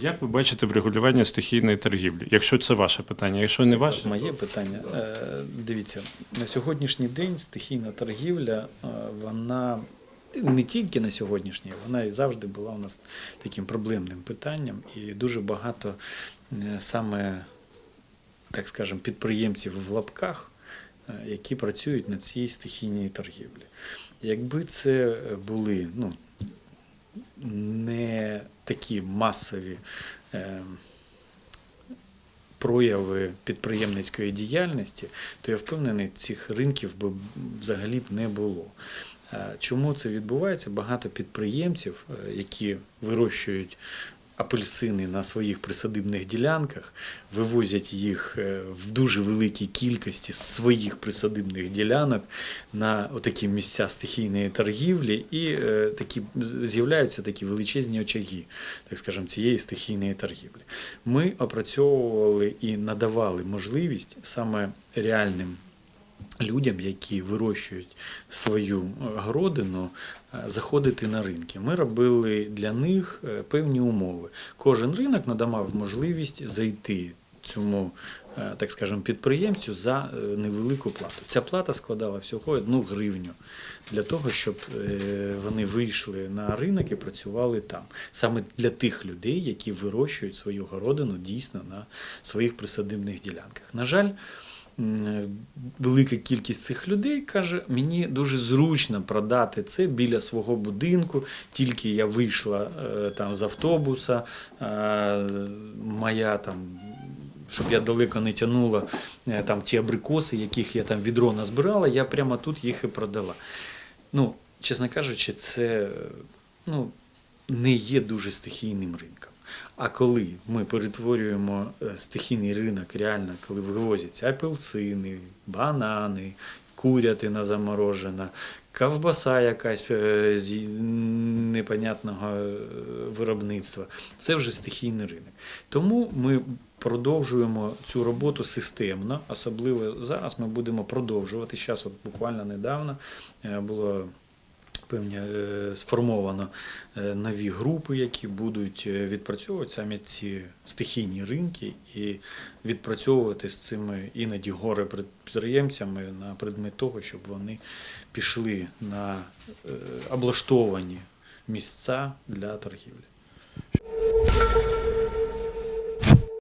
Як ви бачите врегулювання стихійної торгівлі? Якщо це ваше питання, якщо не ваше, Моє питання. Е, Дивіться, на сьогоднішній день стихійна торгівля, е, вона не тільки на сьогоднішній, вона і завжди була у нас таким проблемним питанням, і дуже багато е, саме, так скажемо, підприємців в лапках, які працюють на цій стихійній торгівлі. Якби це були ну, не такі масові. е, прояви підприємницької діяльності, то я впевнений, цих ринків би взагалі б не було. Е, Чому це відбувається? Багато підприємців, е, які вирощують апельсини на своїх присадибних ділянках, вивозять їх е, в дуже великій кількості з своїх присадибних ділянок на такі місця стихійної торгівлі, і е, такі з'являються такі величезні очаги, так скажемо, цієї стихійної торгівлі. Ми опрацьовували і надавали можливість саме реальним людям, які вирощують свою е, городину, е, заходити на ринки. Ми робили для них е, певні умови. Кожен ринок надавав можливість зайти цьому, так скажемо, підприємцю за невелику плату. Ця плата складала всього одну гривню для того, щоб вони вийшли на ринок і працювали там. Саме для тих людей, які вирощують свою городину дійсно на своїх присадибних ділянках. На жаль, велика кількість цих людей каже, мені дуже зручно продати це біля свого будинку, тільки я вийшла е, там з автобуса, е, моя там. Щоб я далеко не тягнула е, там ті абрикоси, яких я там відро назбирала, я прямо тут їх і продала. Ну, чесно кажучи, це ну, не є дуже стихійним ринком. А коли ми перетворюємо е, стихійний ринок, реально, коли вивозяться апельсини, банани, курятина заморожена, ковбаса якась е, з непонятного е, виробництва, це вже стихійний ринок. Тому ми продовжуємо цю роботу системно, особливо зараз ми будемо продовжувати. Зараз, от буквально недавно було певні е, сформовано е, нові групи, які будуть е, відпрацьовувати саме ці стихійні ринки і відпрацьовувати з цими іноді горе підприємцями на предмет того, щоб вони пішли на облаштовані місця для торгівлі.